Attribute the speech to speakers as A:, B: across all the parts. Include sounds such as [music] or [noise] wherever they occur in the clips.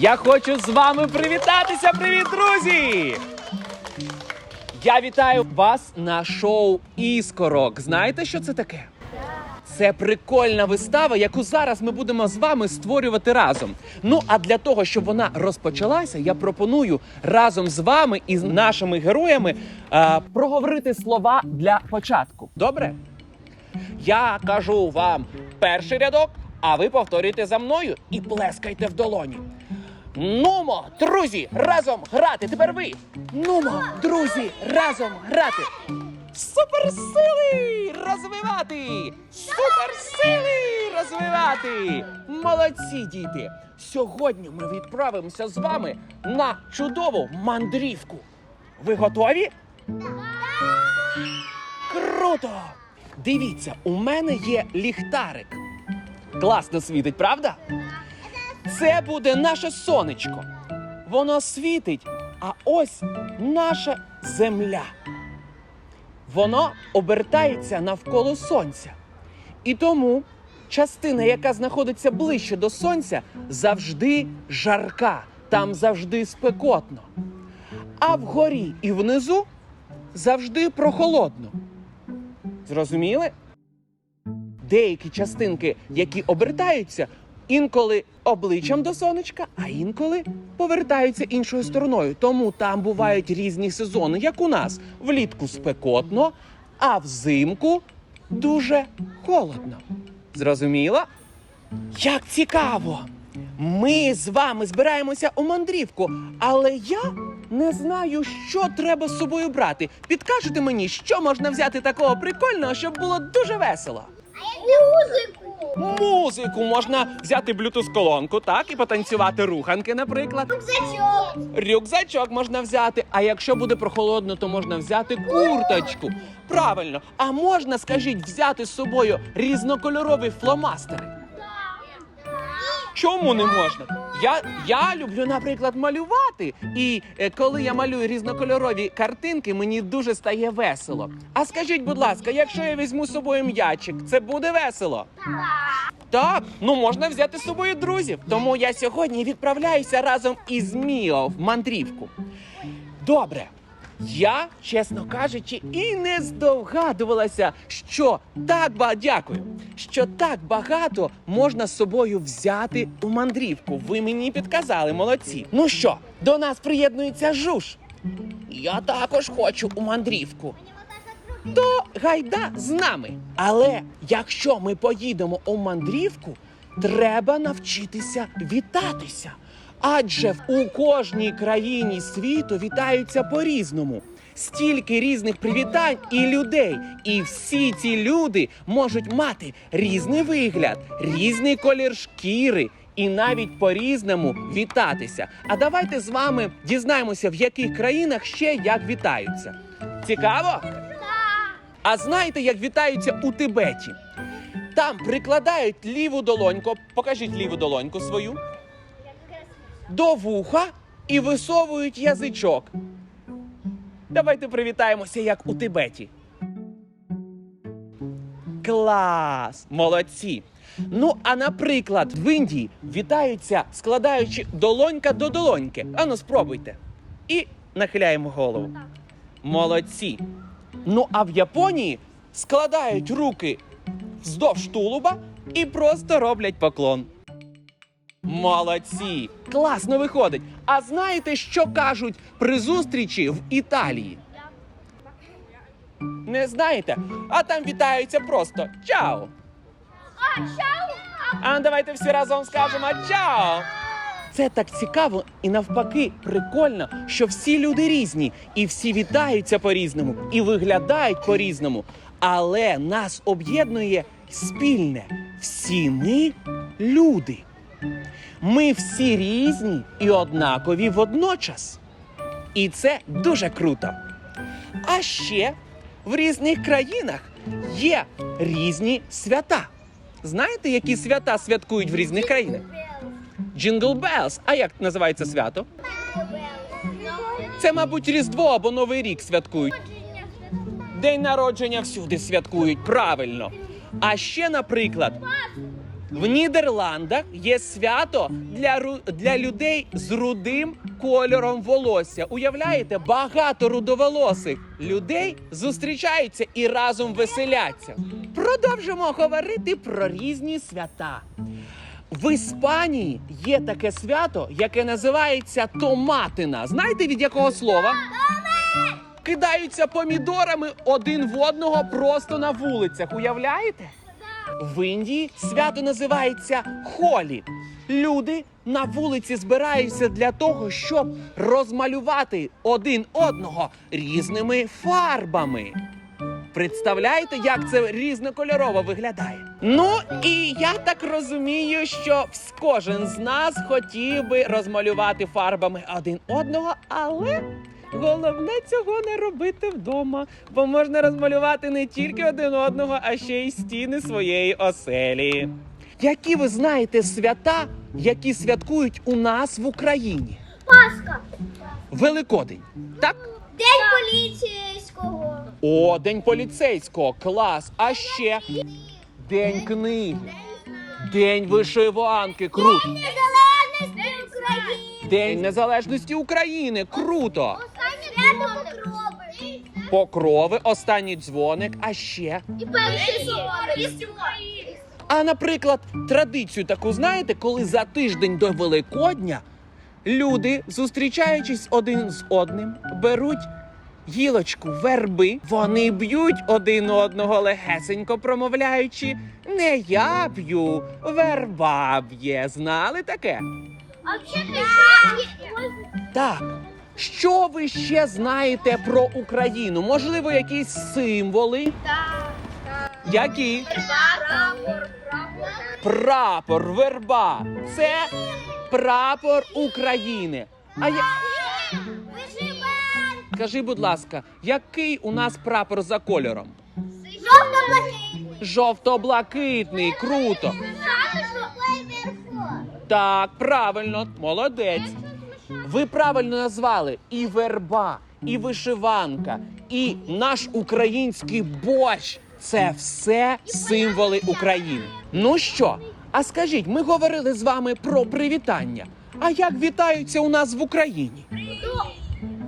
A: Я хочу з вами привітатися. Привіт, друзі! Я вітаю вас на шоу Іскорок. Знаєте, що це таке? Це прикольна вистава, яку зараз ми будемо з вами створювати разом. Ну а для того, щоб вона розпочалася, я пропоную разом з вами і з нашими героями е, проговорити слова для початку. Добре? Я кажу вам перший рядок, а ви повторюєте за мною і плескайте в долоні. Нумо, друзі, разом грати. Тепер ви. Нумо, друзі, разом грати. Суперсили розвивати! Суперсили розвивати! Молодці, діти! Сьогодні ми відправимося з вами на чудову мандрівку. Ви готові? Круто! Дивіться, у мене є ліхтарик. Класно світить, правда? Це буде наше сонечко. Воно світить, а ось наша земля. Воно обертається навколо сонця. І тому частина, яка знаходиться ближче до сонця, завжди жарка, там завжди спекотно. А вгорі і внизу завжди прохолодно. Зрозуміли? Деякі частинки, які обертаються, інколи обличчям до сонечка, а інколи повертаються іншою стороною. Тому там бувають різні сезони, як у нас. Влітку спекотно, а взимку дуже холодно. Зрозуміло? Як цікаво! Ми з вами збираємося у мандрівку, але я не знаю, що треба з собою брати. Підкажете мені, що можна взяти такого прикольного, щоб було дуже весело.
B: Музику!
A: Музику можна взяти блютуз-колонку, так, і потанцювати руханки, наприклад.
B: Рюкзачок!
A: Рюкзачок можна взяти, а якщо буде прохолодно, то можна взяти курточку. Правильно, а можна, скажіть, взяти з собою різнокольорові фломастери. Чому не можна? Я, я люблю, наприклад, малювати. І е, коли я малюю різнокольорові картинки, мені дуже стає весело. А скажіть, будь ласка, якщо я візьму з собою м'ячик, це буде весело? Так, ну можна взяти з собою друзів. Тому я сьогодні відправляюся разом із Міо в мандрівку. Добре. Я, чесно кажучи, і не здогадувалася, що так ба... дякую, що так багато можна з собою взяти у мандрівку. Ви мені підказали, молодці. Ну що, до нас приєднується жуж. Я також хочу у мандрівку то гайда з нами. Але якщо ми поїдемо у мандрівку, треба навчитися вітатися. Адже у кожній країні світу вітаються по-різному. Стільки різних привітань і людей, і всі ці люди можуть мати різний вигляд, різний колір шкіри і навіть по-різному вітатися. А давайте з вами дізнаємося, в яких країнах ще як вітаються. Цікаво? А знаєте, як вітаються у Тибеті? Там прикладають ліву долоньку, покажіть ліву долоньку свою, до вуха і висовують язичок. Давайте привітаємося, як у Тибеті. Клас! Молодці! Ну, а наприклад, в Індії вітаються, складаючи долонька до долоньки. Ану, спробуйте. І нахиляємо голову. Молодці. Ну а в Японії складають руки вздовж тулуба і просто роблять поклон. Молодці! Класно виходить. А знаєте, що кажуть при зустрічі в Італії? Не знаєте? А там вітаються просто чао.
B: А,
A: давайте всі разом скажемо чао. Це так цікаво і навпаки прикольно, що всі люди різні, і всі вітаються по-різному, і виглядають по-різному. Але нас об'єднує спільне. Всі ми люди. Ми всі різні і однакові водночас. І це дуже круто. А ще в різних країнах є різні свята. Знаєте, які свята святкують в різних країнах? Джингл Белс. А як називається свято? Це, мабуть, Різдво або Новий рік святкують. День народження всюди святкують правильно. А ще, наприклад, В Нідерландах є свято для, ру- для людей з рудим кольором волосся. Уявляєте, багато рудоволосих людей зустрічаються і разом веселяться. Продовжимо говорити про різні свята. В Іспанії є таке свято, яке називається Томатина. Знаєте від якого слова? Кидаються помідорами один в одного просто на вулицях. Уявляєте? В Індії свято називається Холі. Люди на вулиці збираються для того, щоб розмалювати один одного різними фарбами. Представляєте, як це різнокольорово виглядає? Ну і я так розумію, що кожен з нас хотів би розмалювати фарбами один одного, але головне цього не робити вдома, бо можна розмалювати не тільки один одного, а ще й стіни своєї оселі. Які ви знаєте свята, які святкують у нас в Україні?
B: Пасха.
A: Великодень. Так?
B: День поліцейського.
A: О, день поліцейського, клас. А ще день книги, день вишиванки, круто.
B: Незалежності України.
A: День незалежності України, круто.
B: Покрови.
A: Покрови, останній дзвоник, а ще.
B: І перший Різдво.
A: А наприклад, традицію таку знаєте, коли за тиждень до Великодня люди, зустрічаючись один з одним, беруть гілочку верби, вони б'ють один одного легесенько промовляючи. Не я б'ю, верба б'є. Знали таке?
B: А взагалі,
A: Так. Що ви ще знаєте про Україну? Можливо, якісь символи? Які?
B: Прапор.
A: Прапор, верба. Це прапор України. А я скажи, будь ласка, який у нас прапор за кольором?
B: Жовто-блакитний.
A: Жовто-блакитний, круто. Так, правильно, молодець. Ви правильно назвали і верба, і вишиванка, і наш український борщ. Це все символи України. Ну що? А скажіть, ми говорили з вами про привітання. А як вітаються у нас в Україні?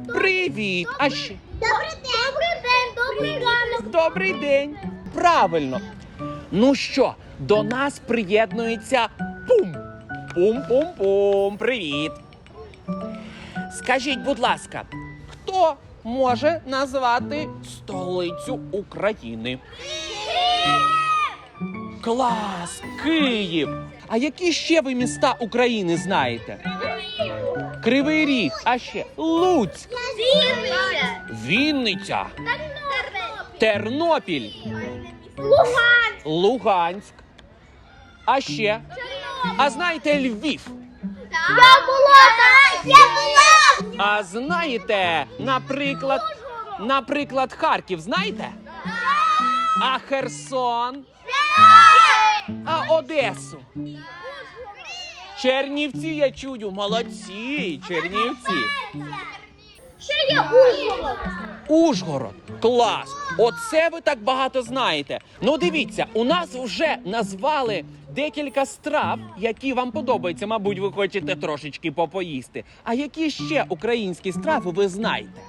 A: Привіт! А ще
B: Добрий день. Добрий день. Добрий ранок.
A: добрий день. Правильно. Ну що, до нас приєднується пум. Пум-пум-пум. Привіт. Скажіть, будь ласка, хто може назвати столицю України? Клас! Київ! А які ще ви міста України знаєте? Кривий Ріг, а ще Луцьк,
B: Вінниця.
A: Вінниця, Тернопіль,
B: Луганськ.
A: Луганськ. А ще. А знаєте Львів?
B: Я була там. Я була.
A: А знаєте, наприклад, наприклад, Харків, знаєте? А Херсон? А Одесу? Чернівці я чую, молодці, Чернівці.
B: Ще є Ужгород.
A: Ужгород, клас! Оце ви так багато знаєте. Ну дивіться, у нас вже назвали декілька страв, які вам подобаються. Мабуть, ви хочете трошечки попоїсти. А які ще українські страви ви знаєте?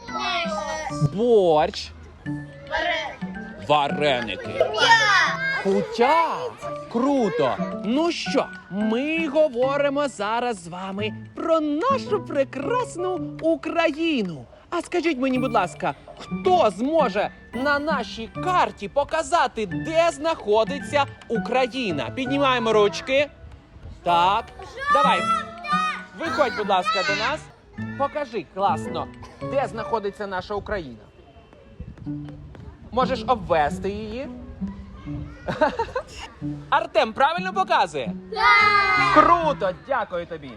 A: Борщ, вареники, кутя. Круто! Ну що, ми говоримо зараз з вами про нашу прекрасну Україну. А скажіть мені, будь ласка, хто зможе на нашій карті показати, де знаходиться Україна? Піднімаємо ручки. Так, давай. Виходь, будь ласка, до нас. Покажи класно, де знаходиться наша Україна. Можеш обвести її. [laughs] Артем правильно показує? Круто, дякую тобі.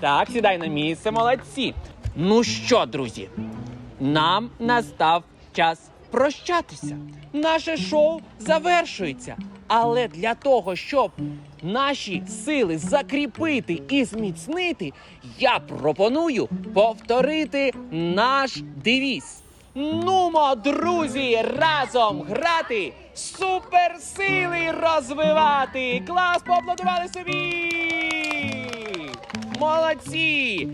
A: Так, сідай на місце, молодці. Ну що, друзі, нам настав час прощатися. Наше шоу завершується. Але для того, щоб наші сили закріпити і зміцнити, я пропоную повторити наш девіз. Нумо, друзі, разом грати суперсили розвивати. Клас, поаплодували собі. Молодці!